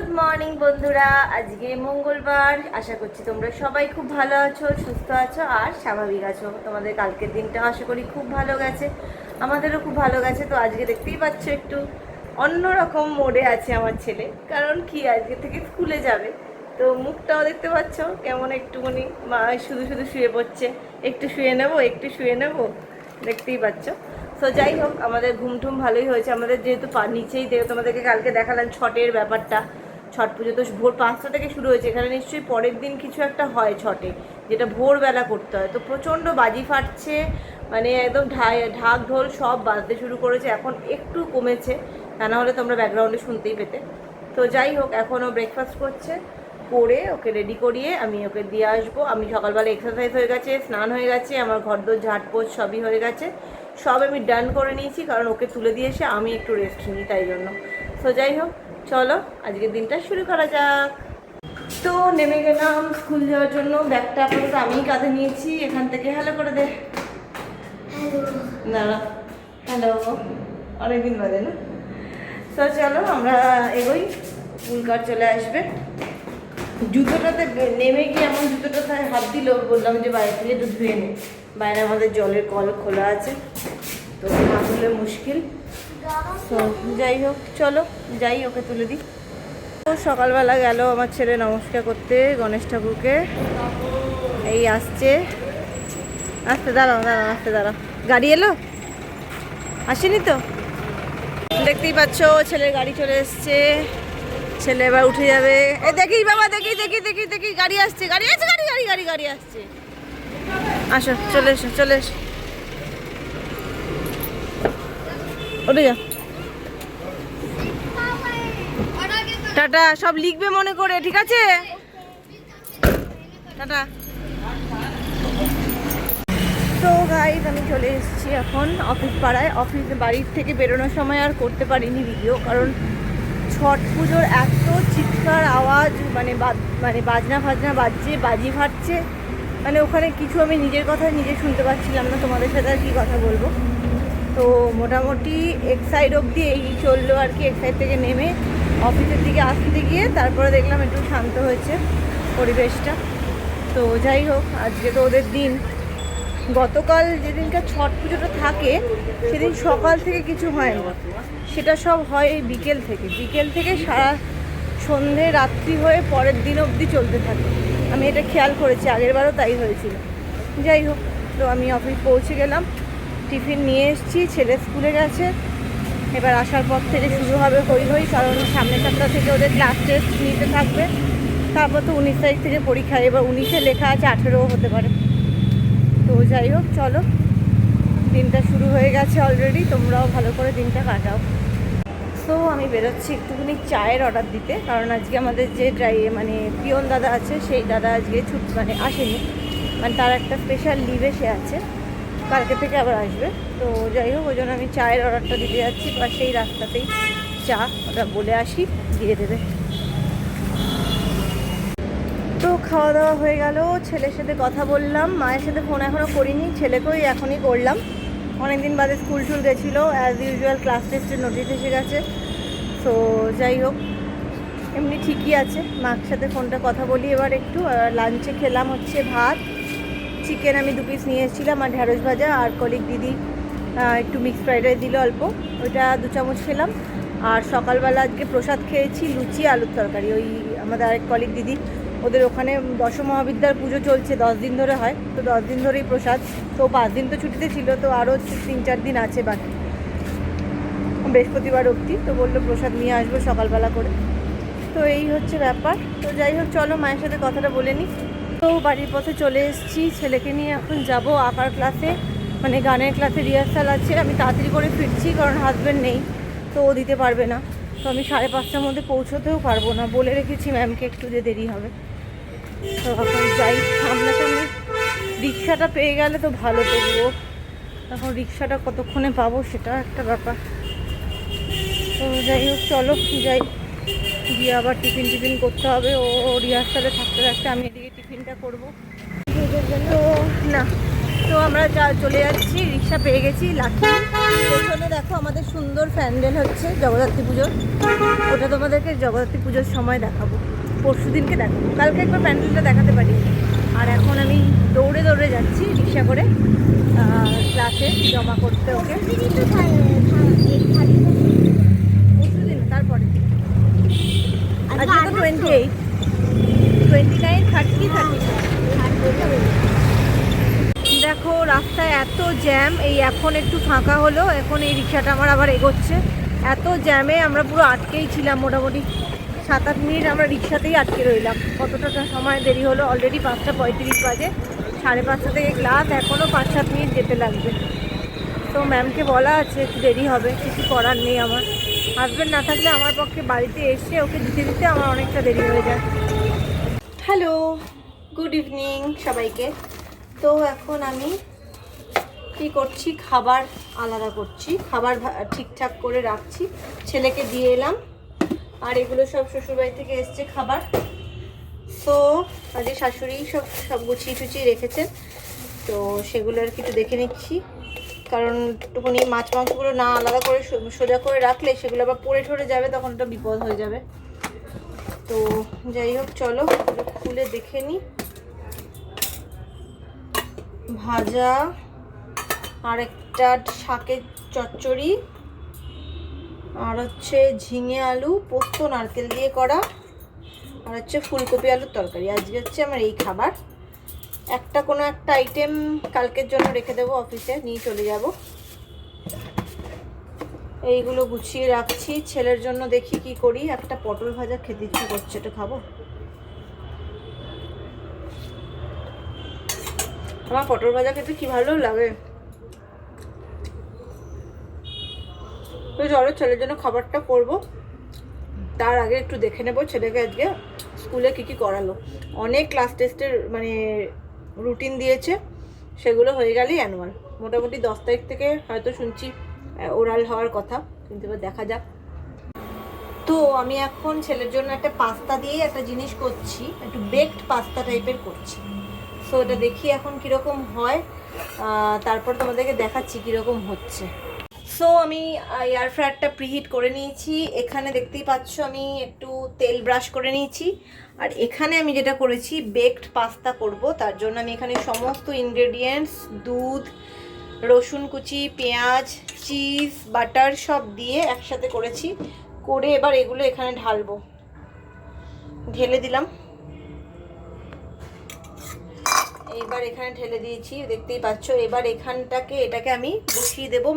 Good morning বন্ধুরা। আজকে মঙ্গলবার। আশা করছি তোমরা সবাই খুব ভালো আছো, সুস্থ আছো, আর স্বাভাবিক আছো। তোমাদের কালকের দিনটা আশা করি খুব ভালো গেছে। আমাদেরও খুব ভালো গেছে। তো আজকে দেখতেই পাচ্ছ একটু অন্যরকম মোডে আছে আমার ছেলে। কারণ কি, আজকে থেকে স্কুলে যাবে। তো মুখটাও দেখতে পাচ্ছ কেমন একটুখানি। মা শুধু শুধু শুয়ে পড়ছে। একটু শুয়ে নেব, একটু শুয়ে নেব। দেখতেই পাচ্ছ। তো যাই হোক, আমাদের ঘুম টুম ভালোই হয়েছে। আমাদের যেহেতু নিচেই তোমাদেরকে কালকে দেখালাম ছটের ব্যাপারটা। ছট পুজো। তো ভোর পাঁচটা থেকে শুরু হয়েছে। এখানে নিশ্চয়ই পরের দিন কিছু একটা হয় ছটে, যেটা ভোরবেলা করতে হয়। তো প্রচণ্ড বাজি ফাটছে মানে একদম ঢাক ঢোল সব বাজতে শুরু করেছে। এখন একটু কমেছে, তা না হলে তোমরা ব্যাকগ্রাউন্ডে শুনতেই পেতে। তো যাই হোক এখনও ব্রেকফাস্ট করছে, করে ওকে রেডি করিয়ে আমি ওকে দিয়ে আসব। আমি সকালবেলা এক্সারসাইজ হয়ে গেছে, স্নান হয়ে গেছে, আমার ঘর ঘরদোর ঝাটপোছ সবই হয়ে গেছে। সব আমি ডান করে নিয়েছি, কারণ ওকে তুলে দিয়ে এসে আমি একটু রেস্ট নিই, তাই জন্য। তো যাই হোক চলো, আজকের দিনটা শুরু করা যাক। তো নেমে গেলাম স্কুল যাওয়ার জন্য। ব্যাগটা আপাতত আমিই কাঁধে নিয়েছি। এখান থেকে হ্যালো করে দে। দাঁড়া। হ্যালো অনেকদিন বাদে না? তো চলো, আমরা এগোই। স্কুল কার চলে আসবে। জুতোটাতে নেমে গিয়ে এমন জুতোটাতে হাত দিল, বললাম যে বাইরে থেকে একটু ধুয়ে নে। বাইরে আমাদের জলের কল খোলা আছে। তো না হলে মুশকিল। তো যাই হোক, চলো, যাই, ওকে তুলে দিই। তো সকালবেলা গেল আমার ছেলে নমস্কার করতে গণেশ ঠাকুরকে। এই আসছে। আসতে দাঁড়াও দাঁড়াও, আসতে দাঁড়াও। গাড়ি এলো? আসেনি তো? দেখতেই পাচ্ছ, ছেলের গাড়ি চলে এসছে। ছেলে এবার উঠে যাবে। এ, দেখি বাবা, দেখি দেখি দেখি দেখি, গাড়ি আসছে গাড়ি আসছে গাড়ি গাড়ি গাড়ি গাড়ি আসছে। আসো, চলে এসো চলে এসো। উঠে যা। টাটা, সব লিখবে মনে করে, ঠিক আছে? টাটা। তো গাইজ আমি চলে এসেছি এখন অফিস পাড়ায়। অফিস বাড়ির থেকে বেরোনোর সময় আর করতে পারিনি ভিডিও কারণ ছট পুজোর এত চিৎকার আওয়াজ মানে মানে বাজনা ফাজনা বাজছে, বাজি ফাটছে। মানে ওখানে কিছু আমি নিজের কথা নিজে শুনতে পাচ্ছিলাম না, তোমাদের সাথে আর কি কথা বলব। তো মোটামুটি এক সাইড অবধি এই চলল আর কি, এক সাইড থেকে নেমে অফিসের দিকে আসতে গিয়ে তারপরে দেখলাম একটু শান্ত হয়েছে পরিবেশটা। তো যাই হোক, আজকে তো ওদের দিন। গতকাল যেদিনকার ছট পুজোটা থাকে, সেদিন সকাল থেকে কিছু হয় না। সেটা সব হয় এই বিকেল থেকে। বিকেল থেকে সারা সন্ধে, রাত্রি হয়ে পরের দিন অবধি চলতে থাকে। আমি এটা খেয়াল করেছি আগের বারও তাই হয়েছিল। যাই হোক, তো আমি অফিস পৌঁছে গেলাম। টিফিন নিয়ে এসেছি, ছেলে স্কুলে গেছে। এবার আসার পর থেকে শুরু হবে হই হই, কারণ সামনের সপ্তাহ থেকে ওদের ক্লাস টেস্ট নিতে থাকবে। তারপর তো উনিশ তারিখ থেকে পরীক্ষা, এবার উনিশে লেখা আছে, আঠেরোও হতে পারে। তো যাই হোক, চলো। দিনটা শুরু হয়ে গেছে অলরেডি তোমরাও ভালো করে দিনটা কাটাও। তো আমি বেরোচ্ছি একটুখানি চায়ের অর্ডার দিতে, কারণ আজকে আমাদের যে ড্রাই মানে পিয়ন দাদা আছে, সেই দাদা আজকে ছুট মানে আসেনি। মানে তার একটা স্পেশাল লিভে সে আছে। কালকে থেকে আবার আসবে। তো যাই হোক, ওই জন্য আমি চায়ের অর্ডারটা দিতে যাচ্ছি। বা সেই রাস্তাতেই চা ওটা বলে আসি, দিয়ে দেবে। তো খাওয়া দাওয়া হয়ে গেল, ছেলের সাথে কথা বললাম। মায়ের সাথে ফোন এখনও করিনি ছেলেকেও এখনই করলাম। অনেকদিন বাদে স্কুল টুল গেছিল অ্যাজ ইউজুয়াল ক্লাস টেস্টের নোটিশ এসে গেছে। তো যাই হোক, এমনি ঠিকই আছে। মার সাথে ফোনটা কথা বলি এবার একটু। লাঞ্চে খেলাম হচ্ছে ভাত। চিকেন আমি দু পিস নিয়ে এসেছিলাম আর ঢ্যাঁড়স ভাজা আর কলিক দিদি একটু মিক্সড ফ্রাইড রাইস দিল অল্প। ওইটা দু চামচ খেলাম। আর সকালবেলা আজকে প্রসাদ খেয়েছি লুচি, আলুর তরকারি। ওই আমাদের আরেক কলিক দিদি, ওদের ওখানে দশ মহাবিদ্যার পুজো চলছে, দশ দিন ধরে হয়। তো দশ দিন ধরেই প্রসাদ। তো পাঁচ দিন তো ছুটিতে ছিল, তো আরও তিন চার দিন আছে বাকি। বৃহস্পতিবার অবধি। তো বলল প্রসাদ নিয়ে আসব সকালবেলা করে। তো এই হচ্ছে ব্যাপার। তো যাই হোক, চলো মায়ের সাথে কথাটা বলে নিই। তো বাড়ির পথে চলে এসেছি। ছেলেকে নিয়ে এখন যাব আঁকার ক্লাসে মানে গানের ক্লাসে রিহার্সাল আছে। আমি তাড়াতাড়ি করে ফিরছি কারণ হাজব্যান্ড নেই, তো ও দিতে পারবে না। তো আমি সাড়ে পাঁচটার মধ্যে পৌঁছতেও পারব না। বলে রেখেছি ম্যামকে একটু যে দেরি হবে। তো এখন যাই। সামনাসামনি রিক্সাটা পেয়ে গেলে তো ভালো তবুও এখন রিক্সাটা কতক্ষণে পাবো সেটা একটা ব্যাপার। তো যাই হোক, চলো যাই। গিয়ে আবার টিফিন টিফিন করতে হবে। ও রিহার্সালে থাকতে থাকতে আমি টিফিনটা করব। তো না তো আমরা যা- চলে যাচ্ছি রিক্সা পেয়ে গেছি লাঠি। পেছনে দেখো আমাদের সুন্দর প্যান্ডেল হচ্ছে জগদ্ধাত্রী পুজোর। ওটা তোমাদেরকে জগদ্ধাত্রী পুজোর সময় দেখাবো। পরশু দিনকে দেখাবো। কালকে একবার প্যান্ডেলটা দেখাতে পারি। আর এখন আমি দৌড়ে দৌড়ে যাচ্ছি রিক্সা করে ক্লাসে জমা করতে ওকে। পরশু দিন তারপরে। আজকে তো twenty eight twenty nine thirty thirty দেখো, রাস্তায় এত জ্যাম এই এখন একটু ফাঁকা হলো এখন এই রিক্সাটা আমার আবার এগোচ্ছে। এত জ্যামে আমরা পুরো আটকেই ছিলাম মোটামুটি। সাত আট মিনিট আমরা রিক্সাতেই আটকে রইলাম। কতটা সময় দেরি হলো? অলরেডি পাঁচটা পঁয়ত্রিশ বাজে। সাড়ে পাঁচটা থেকে ক্লাস এখনও পাঁচ সাত মিনিট যেতে লাগবে। তো ম্যামকে বলা আছে, একটু দেরি হবে, কিছু করার নেই আমার। হাজব্যান্ড না থাকলে আমার পক্ষে বাড়িতে এসে ওকে দিতে দিতে আমার অনেকটা দেরি হয়ে যায়। হ্যালো, গুড ইভিনিং সবাইকে। তো এখন আমি কি করছি? খাবার আলাদা করছি, খাবার ঠিকঠাক করে রাখছি। ছেলেকে দিয়ে এলাম, আর এগুলো সব শ্বশুরবাড়ি থেকে এসছে খাবার। তো আজকে শাশুড়ি সব সব গুছিয়ে টুচিয়ে রেখেছেন। তো সেগুলো আর কি একটু দেখে নিচ্ছি। কারণ একটুখানি মাছ মাংসগুলো না আলাদা করে সোজা করে রাখলে সেগুলো আবার পড়ে ঠরে যাবে, তখন একটা বিপদ হয়ে যাবে। তো যাই হোক, চলো খুলে দেখে নিই ভাজা আর একটা শাকের চচ্চড়ি আর হচ্ছে ঝিঙে আলু, পোস্ত, নারকেল দিয়ে করা আর হচ্ছে ফুলকপি আলুর তরকারি। আজকে হচ্ছে আমার এই খাবার। একটা কোনো একটা আইটেম কালকের জন্য রেখে দেবো অফিসে নিয়ে চলে যাব। এইগুলো গুছিয়ে রাখছি। ছেলের জন্য দেখি কি করি। একটা পটল ভাজা খেতে ইচ্ছে করছে, এটা খাব? আমার পটল ভাজা খেতে কি ভালো লাগে? চলো ছেলের জন্য খাবারটা করব। তার আগে একটু দেখে নেব ছেলেকে আজকে স্কুলে কী কী করালো। অনেক ক্লাস টেস্টের মানে রুটিন দিয়েছে। সেগুলো হয়ে গেলেই অ্যানুয়াল মোটামুটি দশ তারিখ থেকে হয়তো শুনছি ওরাল হওয়ার কথা। কিন্তু এবার দেখা যাক। তো আমি এখন ছেলের জন্য একটা পাস্তা দিয়ে একটা জিনিস করছি, একটু বেকড পাস্তা টাইপের করছি। সো এটা দেখি এখন কীরকম হয়। তারপর তোমাদেরকে দেখাচ্ছি কীরকম হচ্ছে। সো আমি এয়ার ফ্রায়ারটা প্রিহিট করে নিয়েছি। এখানে দেখতেই পাচ্ছ আমি একটু তেল ব্রাশ করে নিয়েছি। আর এখানে আমি যেটা করেছি বেকড পাস্তা করব। তার জন্য আমি এখানে সমস্ত ইনগ্রেডিয়েন্টস দুধ রসুন কুচি, পেঁয়াজ, চিজ, বাটার সব দিয়ে একসাথে করেছি। করে এবার এগুলো এখানে ঢালবো। ঢেলে দিলাম। এইবার এখানে ঢেলে দিয়েছি, দেখতেই পাচ্ছ। এবার এখানটাকে, এটাকে আমি বসিয়ে দেবো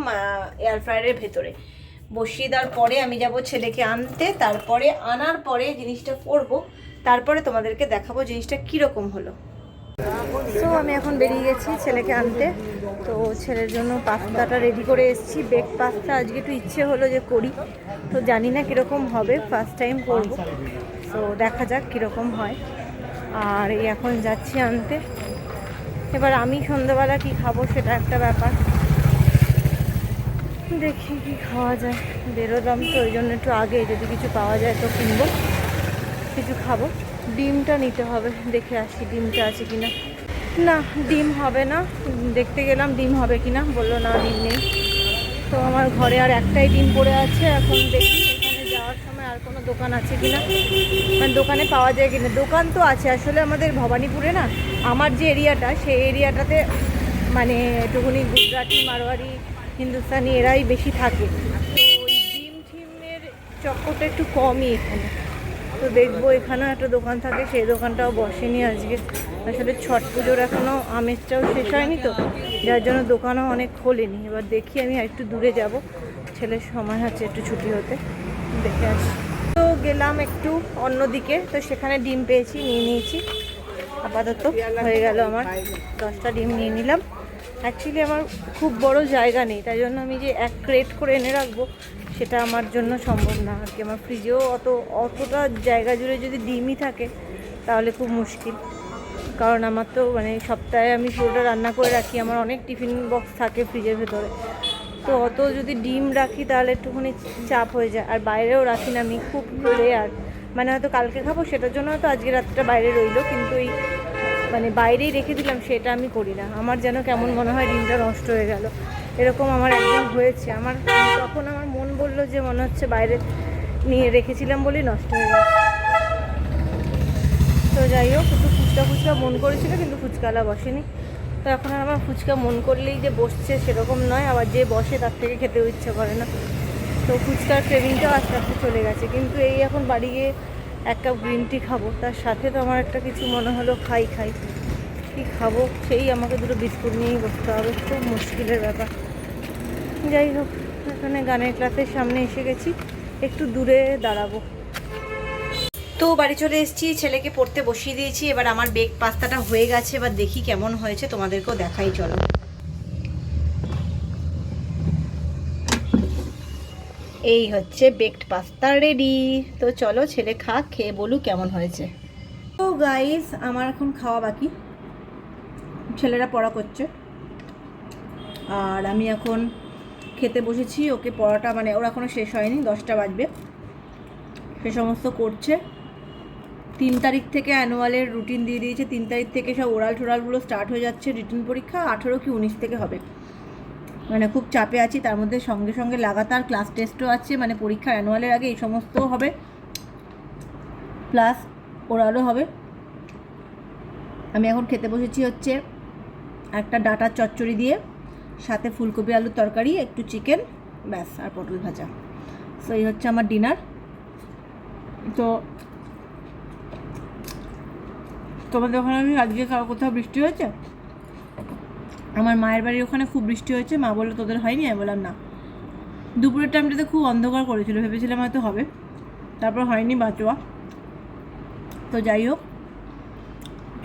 এয়ার ফ্রায়ারের ভেতরে। বসিয়ে দেওয়ার পরে আমি যাব ছেলেকে আনতে। তারপরে আনার পরে জিনিসটা করব। তারপরে তোমাদেরকে দেখাবো জিনিসটা কীরকম হলো। তো আমি এখন বেরিয়ে গেছি ছেলেকে আনতে। তো ছেলের জন্য পাস্তাটা রেডি করে এসেছি। বেক পাস্তা আজকে একটু ইচ্ছে হলো যে করি। তো জানি না কীরকম হবে ফার্স্ট টাইম করব। তো দেখা যাক কীরকম হয়। আর এই এখন যাচ্ছি আনতে। এবার আমি সন্ধ্যাবেলা কি খাব সেটা একটা ব্যাপার। দেখি কি খাওয়া যায়। বেরোলাম তো, ওই জন্য একটু আগে যদি কিছু পাওয়া যায় তো কিনবো। কিছু খাব। ডিমটা নিতে হবে, দেখে আসি ডিমটা আছে কিনা। না ডিম হবে না। দেখতে গেলাম ডিম হবে কি না বলল, না, ডিম নেই। তো আমার ঘরে আর একটাই ডিম পড়ে আছে, এখন দেখি এখানে যাওয়ার সময় আর কোনো দোকান আছে কি না মানে দোকানে পাওয়া যায় কি না দোকান তো আছে, আসলে আমাদের ভবানীপুরে না, আমার যে এরিয়াটা, সেই এরিয়াটাতে মানে একটুখানি গুজরাটি, মারোয়ারি, হিন্দুস্তানি এরাই বেশি থাকে। তো ডিম টিমের চক্করটা একটু কমই এখানে। তো দেখব, এখানেও একটা দোকান থাকে, সেই দোকানটাও বসেনি আজকে। আসলে ছট পুজোর এখনও আমেজটাও শেষ হয়নি তো, যার জন্য দোকানও অনেক খোলেনি। এবার দেখি আমি একটু দূরে যাব, ছেলের সময় হচ্ছে একটু ছুটি হতে, দেখে আসি। তো গেলাম একটু অন্যদিকে, তো সেখানে ডিম পেয়েছি, নিয়ে নিয়েছি। আপাতত হয়ে গেল আমার, দশটা ডিম নিয়ে নিলাম। অ্যাকচুয়ালি আমার খুব বড় জায়গা নেই, তাই জন্য আমি যে এক ক্রেট করে এনে রাখব সেটা আমার জন্য সম্ভব না আর কি। আমার ফ্রিজেও অত, অতটা জায়গা জুড়ে যদি ডিমই থাকে, তাহলে খুব মুশকিল। কারণ আমার তো মানে সপ্তাহে আমি পুরোটা রান্না করে রাখি, আমার অনেক টিফিন বক্স থাকে ফ্রিজের ভেতরে। তো অত যদি ডিম রাখি, তাহলে একটুখানি চাপ হয়ে যায়। আর বাইরেও রাখি না আমি, খুব রেয়ার মানে হয়তো কালকে খাব, সেটার জন্য হয়তো আজকে রাতটা বাইরে রইল, কিন্তু এই মানে বাইরেই রেখে দিলাম, সেটা আমি করি না। আমার যেন কেমন মনে হয়, ডিমটা নষ্ট হয়ে গেল। এরকম আমার একদিন হয়েছে। আমার তখন আমার মন বলল যে মনে হচ্ছে বাইরে নিয়ে রেখেছিলাম বলেই নষ্ট হয়ে গেছে। তো যাই হোক, একটু ফুচকা ফুচকা মন করেছিল, কিন্তু ফুচকালা বসেনি। তো এখন আর আমার ফুচকা মন করলেই যে বসছে সেরকম নয়। আবার যে বসে তার থেকে খেতেও ইচ্ছে করে না। তো ফুচকার ট্রেনিংটাও আস্তে আস্তে চলে গেছে। কিন্তু এই এখন বাড়ি গিয়ে এক কাপ গ্রিন টি খাব। তার সাথে তো আমার একটা কিছু মনে হলো, খাই খাই। কী খাব? সেই আমাকে দুটো বিস্কুট নিয়েই বসতে হবে, খুব মুশকিলের ব্যাপার। যাই হোক, এখানে গানের ক্লাসের সামনে এসে গেছি, একটু দূরে দাঁড়াবো। তো বাড়ি চলে এসেছি, ছেলেকে পড়তে বসিয়ে দিয়েছি, এবার আমার বেগ পাস্তাটা হয়ে গেছে, এবার দেখি কেমন হয়েছে, তোমাদেরকেও দেখাই, চলো। এই হচ্ছে বেকড পাস্তা রেডি তো চলো, ছেলে খা খেয়ে বলু কেমন হয়েছে। তো গাইস আমার এখন খাওয়া বাকি। ছেলেরা পড়া করছে। আর আমি এখন খেতে বসেছি, ওকে পড়াটা মানে ওর এখনও শেষ হয়নি, দশটা বাজবে। সে সমস্ত করছে। তিন তারিখ থেকে অ্যানুয়ালের রুটিন দিয়ে দিয়েছে। তিন তারিখ থেকে সব ওরাল টোরালগুলো স্টার্ট হয়ে যাচ্ছে রিটিন পরীক্ষা, আঠেরো কি উনিশ থেকে হবে। মানে খুব চাপে আছি, তার মধ্যে সঙ্গে সঙ্গে লাগাতার ক্লাস টেস্টও আছে মানে পরীক্ষা অ্যানুয়ালের আগে এই সমস্ত হবে। প্লাস ওরালও হবে। আমি এখন খেতে বসেছি হচ্ছে একটা ডাটার চচ্চড়ি দিয়ে, সাথে ফুলকপি, আলুর তরকারি, একটু চিকেন ব্যাস, আর পটল ভাজা। সো এই হচ্ছে আমার ডিনার তো তোমাদের ওখানে আমি আজকে কোথাও বৃষ্টি হয়েছে? আমার মায়ের বাড়ির ওখানে খুব বৃষ্টি হয়েছে, মা বলল তোদের হয়নি? আমি বললাম না। দুপুরের টাইমটাতে খুব অন্ধকার করেছিল, ভেবেছিলাম হয়তো হবে। তারপর হয়নি বাঁচোয়া। তো যাই হোক,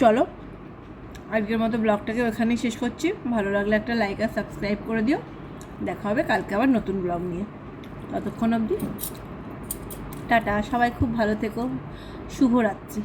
চলো। আজকের মতো ব্লগটাকে ওখানেই শেষ করছি। ভালো লাগলে একটা লাইক আর সাবস্ক্রাইব করে দিও। দেখা হবে কালকে আবার নতুন ব্লগ নিয়ে। ততক্ষণ অবধি টাটা। সবাই খুব ভালো থেকো। শুভরাত্রি।